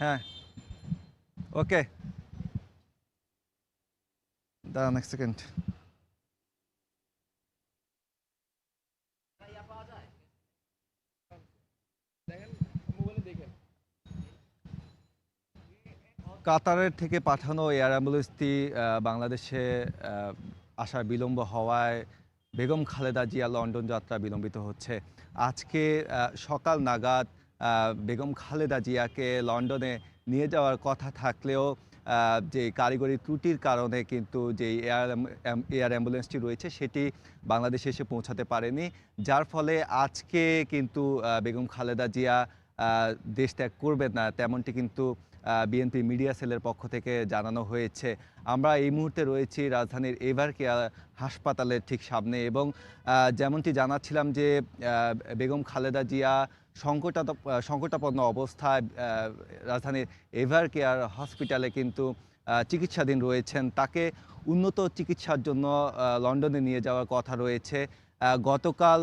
হ্যাঁ। ওকে দাঁড়ান এক সেকেন্ড কাতারের থেকে পাঠানো এয়ার অ্যাম্বুলেন্সটি বাংলাদেশে আসার বিলম্ব হওয়ায় বেগম খালেদা জিয়া লন্ডন যাত্রা বিলম্বিত হচ্ছে। আজকে সকাল নাগাদ বেগম খালেদা জিয়াকে লন্ডনে নিয়ে যাওয়ার কথা থাকলেও যে কারিগরি ত্রুটির কারণে কিন্তু যে এয়ার এয়ার অ্যাম্বুলেন্সটি রয়েছে, সেটি বাংলাদেশে এসে পৌঁছাতে পারেনি। যার ফলে আজকে কিন্তু বেগম খালেদা জিয়া দেশ ত্যাগ করবেন না, তেমনটি কিন্তু বিএনপি মিডিয়া সেলের পক্ষ থেকে জানানো হয়েছে। আমরা এই মুহূর্তে রয়েছি রাজধানীর এভার কেয়ার হাসপাতালের ঠিক সামনে এবং যেমনটি জানাচ্ছিলাম যে বেগম খালেদা জিয়া সংকটাত, সংকটাপন্ন অবস্থায় রাজধানীর এভার কেয়ার হসপিটালে কিন্তু চিকিৎসাধীন রয়েছেন। তাকে উন্নত চিকিৎসার জন্য লন্ডনে নিয়ে যাওয়ার কথা রয়েছে। গতকাল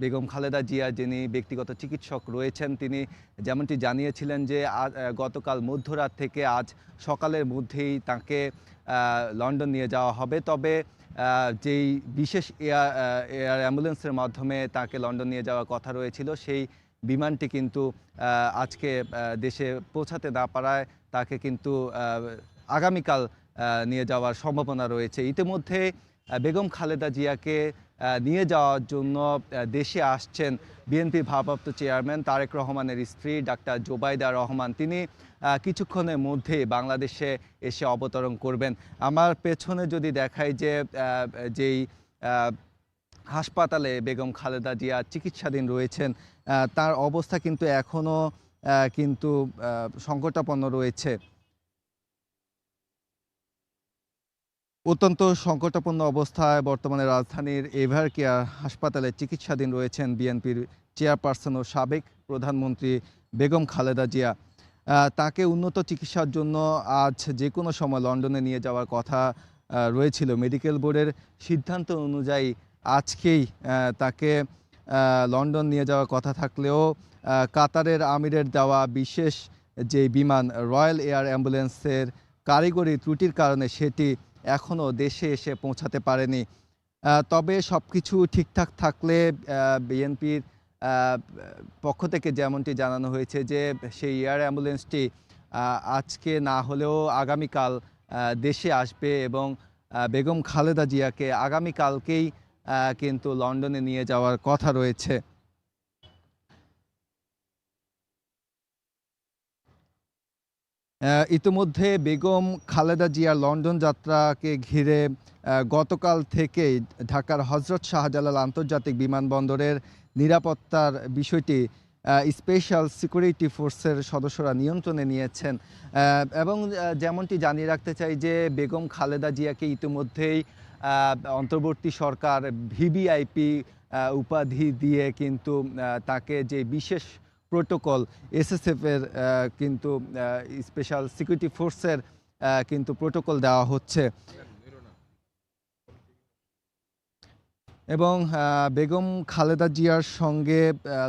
বেগম খালেদা জিয়া যিনি ব্যক্তিগত চিকিৎসক রয়েছেন, তিনি যেমনটি জানিয়েছিলেন যে গতকাল মধ্যরাত থেকে আজ সকালের মধ্যেই তাকে লন্ডন নিয়ে যাওয়া হবে। তবে যেই বিশেষ এয়ার এয়ার অ্যাম্বুলেন্সের মাধ্যমে তাকে লন্ডন নিয়ে যাওয়ার কথা রয়েছিল, সেই বিমানটি কিন্তু আজকে দেশে পৌঁছাতে না পারায় তাকে কিন্তু আগামীকাল নিয়ে যাওয়ার সম্ভাবনা রয়েছে। ইতিমধ্যে বেগম খালেদা জিয়াকে নিয়ে যাওয়ার জন্য দেশে আসছেন বিএনপি ভারপ্রাপ্ত চেয়ারম্যান তারেক রহমানের স্ত্রী ডাক্তার জোবাইদা রহমান। তিনি কিছুক্ষণের মধ্যে বাংলাদেশে এসে অবতরণ করবেন। আমার পেছনে যদি দেখাই যে যেই হাসপাতালে বেগম খালেদা জিয়া চিকিৎসাধীন রয়েছেন তার অবস্থা কিন্তু এখনও কিন্তু সংকটাপন্ন রয়েছে। অত্যন্ত সংকটাপন্ন অবস্থায় বর্তমানে রাজধানীর এভার কেয়ার হাসপাতালে চিকিৎসাধীন রয়েছেন বিএনপির চেয়ারপারসন ও সাবেক প্রধানমন্ত্রী বেগম খালেদা জিয়া। তাকে উন্নত চিকিৎসার জন্য আজ যে কোনো সময় লন্ডনে নিয়ে যাওয়ার কথা রয়েছিল। মেডিকেল বোর্ডের সিদ্ধান্ত অনুযায়ী আজকেই তাকে লন্ডন নিয়ে যাওয়ার কথা থাকলেও কাতারের আমিরের দেওয়া বিশেষ যে বিমান রয়্যাল এয়ার অ্যাম্বুলেন্সের কারিগরি ত্রুটির কারণে সেটি এখনও দেশে এসে পৌঁছাতে পারেনি। তবে সব কিছু ঠিকঠাক থাকলে বিএনপির পক্ষ থেকে যেমনটি জানানো হয়েছে যে, সেই এয়ার অ্যাম্বুলেন্সটি আজকে না হলেও আগামীকাল দেশে আসবে এবং বেগম খালেদা জিয়াকে আগামীকালকেই কিন্তু লন্ডনে নিয়ে যাওয়ার কথা রয়েছে। ইতিমধ্যে বেগম খালেদা জিয়ার লন্ডন যাত্রাকে ঘিরে গতকাল থেকেই ঢাকার হজরত শাহজালাল আন্তর্জাতিক বিমানবন্দরের নিরাপত্তার বিষয়টি স্পেশাল সিকিউরিটি ফোর্সের সদস্যরা নিয়ন্ত্রণে নিয়েছেন। এবং যেমনটি জানিয়ে রাখতে চাই যে বেগম খালেদা জিয়াকে ইতিমধ্যেই অন্তর্বর্তী সরকার ভিভিআইপি উপাধি দিয়ে কিন্তু তাকে যে বিশেষ প্রোটোকল এসএসএফ এর আহ, কিন্তু স্পেশাল সিকিউরিটি ফোর্সের কিন্তু প্রোটোকল দেওয়া হচ্ছে। এবং বেগম খালেদা জিয়ার সঙ্গে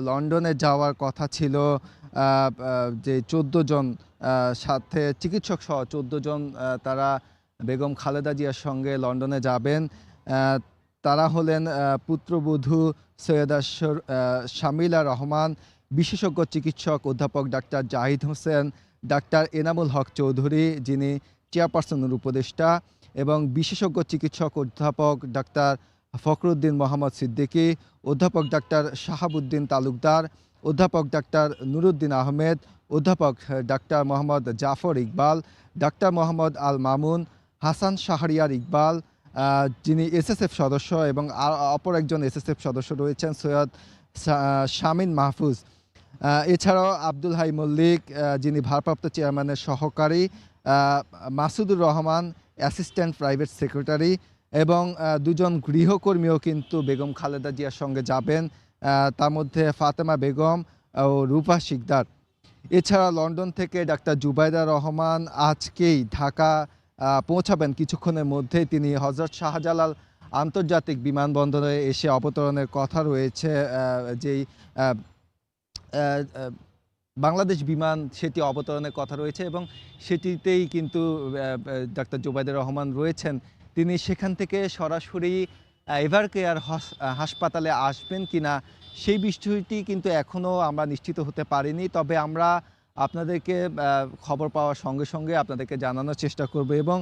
লন্ডনে যাওয়ার কথা ছিল যে চোদ্দ জন আহ, সাথে চিকিৎসক সহ চোদ্দ জন তারা বেগম খালেদা জিয়ার সঙ্গে লন্ডনে যাবেন। তারা হলেন পুত্রবধূ সৈয়দা শর- আহ, শামিলা রহমান বিশেষজ্ঞ চিকিৎসক অধ্যাপক ডাক্তার জাহিদ হোসেন, ডাক্তার এনামুল হক চৌধুরী যিনি চেয়ারপারসনের উপদেষ্টা এবং বিশেষজ্ঞ চিকিৎসক অধ্যাপক ডাক্তার ফখরুদ্দিন মোহাম্মদ সিদ্দিকী, অধ্যাপক ডাক্তার শাহাবুদ্দিন তালুকদার, অধ্যাপক ডাক্তার নুরুদ্দিন আহমেদ, অধ্যাপক ডাক্তার মোহাম্মদ জাফর ইকবাল, ডাক্তার মোহাম্মদ আল মামুন, হাসান শাহরিয়ার ইকবাল যিনি এসএসএফ সদস্য এবং অপর একজন এসএসএফ সদস্য রয়েছেন সৈয়দ শামিন মাহফুজ। এছাড়াও আব্দুল হাই মল্লিক যিনি ভারপ্রাপ্ত চেয়ারম্যানের সহকারী Masudur Rahman, assistant private secretary এবং দুজন গৃহকর্মীও কিন্তু বেগম খালেদা জিয়ার সঙ্গে যাবেন তার মধ্যে ফাতেমা বেগম ও রূপা শিকদার। এছাড়া লন্ডন থেকে ডাক্তার জুবাইদা রহমান আজকেই ঢাকা পৌঁছাবেন। কিছুক্ষণের মধ্যেই তিনি হজরত শাহজালাল আন্তর্জাতিক বিমানবন্দরে এসে অবতরণের কথা রয়েছে যেই বাংলাদেশ বিমান সেটি অবতরণের কথা রয়েছে এবং সেটিতেই কিন্তু ডাক্তার জোবাইদুর রহমান রয়েছেন। তিনি সেখান থেকে সরাসরি এভার কেয়ার হাসপাতালে আসবেন কিনা, সেই বিষয়টি কিন্তু এখনও আমরা নিশ্চিত হতে পারিনি। তবে আমরা আপনাদেরকে খবর পাওয়ার সঙ্গে সঙ্গে আপনাদেরকে জানানোর চেষ্টা করব এবং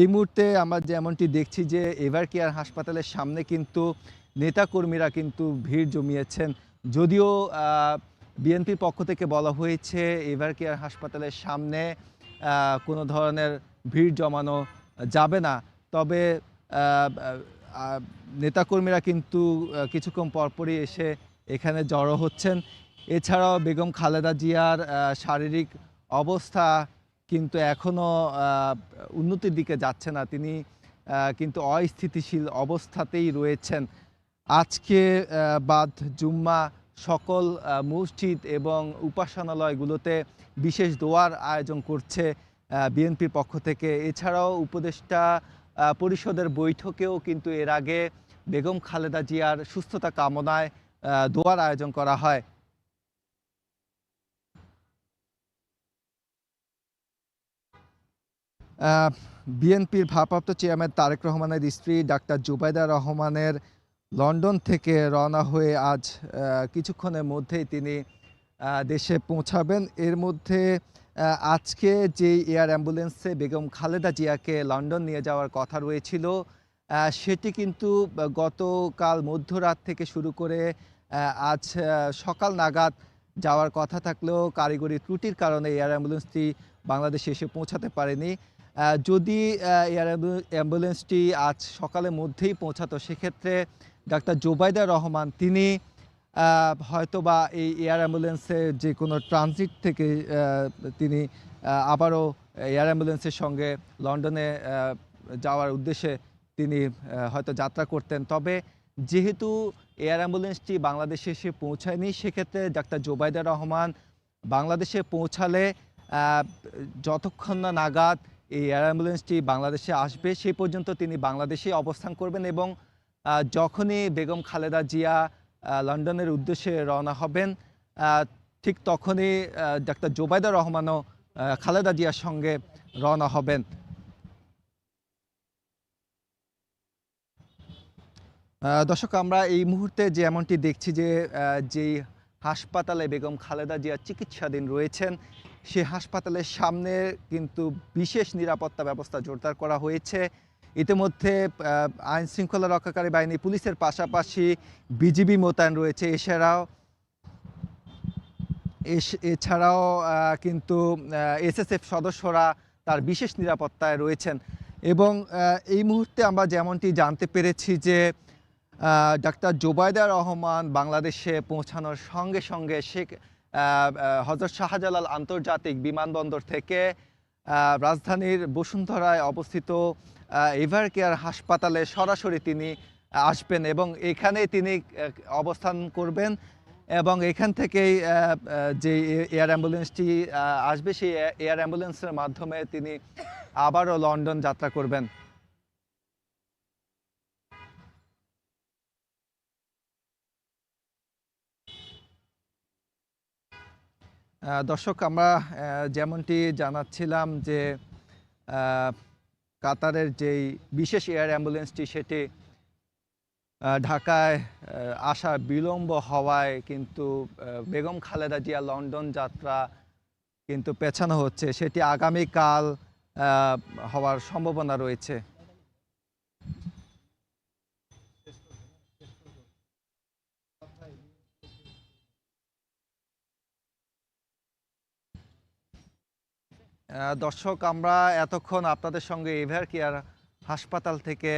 এই মুহূর্তে আমরা যেমনটি দেখছি যে এভার কেয়ার হাসপাতালের সামনে কিন্তু নেতাকর্মীরা কিন্তু ভিড় জমিয়েছেন। যদিও বিএনপির পক্ষ থেকে বলা হয়েছে এভার কেয়ার হাসপাতালের সামনে কোনো ধরনের ভিড় জমানো যাবে না। তবে নেতাকর্মীরা কিন্তু কিছুক্ষণ পরপরই এসে এখানে জড়ো হচ্ছেন। এছাড়াও বেগম খালেদা জিয়ার শারীরিক অবস্থা কিন্তু এখনও উন্নতির দিকে যাচ্ছে না। তিনি কিন্তু অস্থিতিশীল অবস্থাতেই রয়েছেন। আজকে বাদ জুম্মা সকল মসজিদ এবং উপাসনালয়গুলোতে বিশেষ দোয়ার আয়োজন করছে বিএনপির পক্ষ থেকে। এছাড়াও উপদেষ্টা পরিষদের বৈঠকেও কিন্তু এর আগে বেগম খালেদা জিয়ার সুস্থতা কামনায় দোয়ার আয়োজন করা হয়। বিএনপির ভারপ্রাপ্ত চেয়ারম্যান তারেক রহমানের স্ত্রী ডাক্তার জুবাইদা রহমানের লন্ডন থেকে রওনা হয়ে আজ কিছুক্ষণের মধ্যেই তিনি দেশে পৌঁছাবেন। এর মধ্যে আজকে যে এয়ার অ্যাম্বুলেন্সে বেগম খালেদা জিয়াকে লন্ডন নিয়ে যাওয়ার কথা রয়েছিল সেটি কিন্তু গতকাল মধ্যরাত থেকে শুরু করে আজ সকাল নাগাদ যাওয়ার কথা থাকলেও কারিগরি ত্রুটির কারণে এয়ার অ্যাম্বুলেন্সটি বাংলাদেশে এসে পৌঁছাতে পারেনি। যদি এয়ার অ্যাম্বু- অ্যাম্বুলেন্সটি আজ সকালের মধ্যেই পৌঁছাতো, সেক্ষেত্রে ডাক্তার জোবাইদা রহমান, তিনি হয়তোবা এই এয়ার অ্যাম্বুলেন্সে যে কোনো ট্রানজিট থেকে তিনি আবারও এয়ার অ্যাম্বুলেন্সের সঙ্গে লন্ডনে যাওয়ার উদ্দেশ্যে তিনি হয়তো যাত্রা করতেন। তবে যেহেতু এয়ার অ্যাম্বুলেন্সটি বাংলাদেশে এসে পৌঁছায়নি, সেক্ষেত্রে ডাক্তার জোবাইদা রহমান বাংলাদেশে পৌঁছালে যতক্ষণ না নাগাদ এই এয়ার অ্যাম্বুলেন্সটি বাংলাদেশে আসবে, সেই পর্যন্ত তিনি বাংলাদেশে অবস্থান করবেন এবং যখনই বেগম খালেদা জিয়া লন্ডনের উদ্দেশ্যে রওনা হবেন ঠিক তখনই ডাক্তার জোবাইদা রহমানও খালেদা জিয়ার সঙ্গে রওনা হবেন। দর্শক, আমরা এই মুহূর্তে যে এমনটি দেখছি যে যেই হাসপাতালে বেগম খালেদা জিয়া চিকিৎসাধীন রয়েছেন সেই হাসপাতালের সামনে কিন্তু বিশেষ নিরাপত্তা ব্যবস্থা জোরদার করা হয়েছে। ইতিমধ্যে আইন শৃঙ্খলা রক্ষাকারী বাহিনী পুলিশের পাশাপাশি বিজিবি মোতায়েন রয়েছে। এছাড়াও এছাড়াও কিন্তু এসএসএফ সদস্যরা তার বিশেষ নিরাপত্তায় রয়েছেন। এবং এই মুহূর্তে আমরা যেমনটি জানতে পেরেছি যে ডাক্তার জোবায়দা রহমান বাংলাদেশে পৌঁছানোর সঙ্গে সঙ্গে শেখ হজরত শাহজালাল আন্তর্জাতিক বিমানবন্দর থেকে রাজধানীর বসুন্ধরায় অবস্থিত এভার কেয়ার হাসপাতালে সরাসরি তিনি আসবেন এবং এখানে তিনি অবস্থান করবেন এবং এখান থেকেই যে এয়ার অ্যাম্বুলেন্সটি আসবে সেই এয়ার অ্যাম্বুলেন্সের মাধ্যমে তিনি আবারও লন্ডন যাত্রা করবেন। দর্শক, আমরা যেমনটি জানাচ্ছিলাম যে কাতারের যেই বিশেষ এয়ার অ্যাম্বুলেন্সটি, সেটি ঢাকায় আসা বিলম্ব হওয়ায় কিন্তু বেগম খালেদা জিয়া লন্ডন যাত্রা কিন্তু পেছানো হচ্ছে। সেটি আগামীকাল হওয়ার সম্ভাবনা রয়েছে। দর্শক, আমরা এতক্ষণ আপনাদের সঙ্গে এভার কেয়ার হাসপাতাল থেকে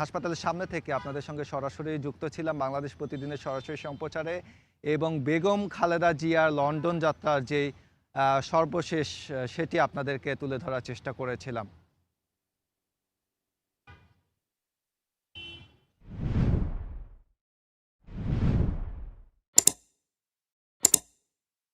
হাসপাতালের সামনে থেকে আপনাদের সঙ্গে সরাসরি যুক্ত ছিলাম বাংলাদেশ প্রতিদিনের সরাসরি সম্প্রচারে এবং বেগম খালেদা জিয়ার লন্ডন যাত্রার যে সর্বশেষ সেটি আপনাদেরকে তুলে ধরার চেষ্টা করেছিলাম।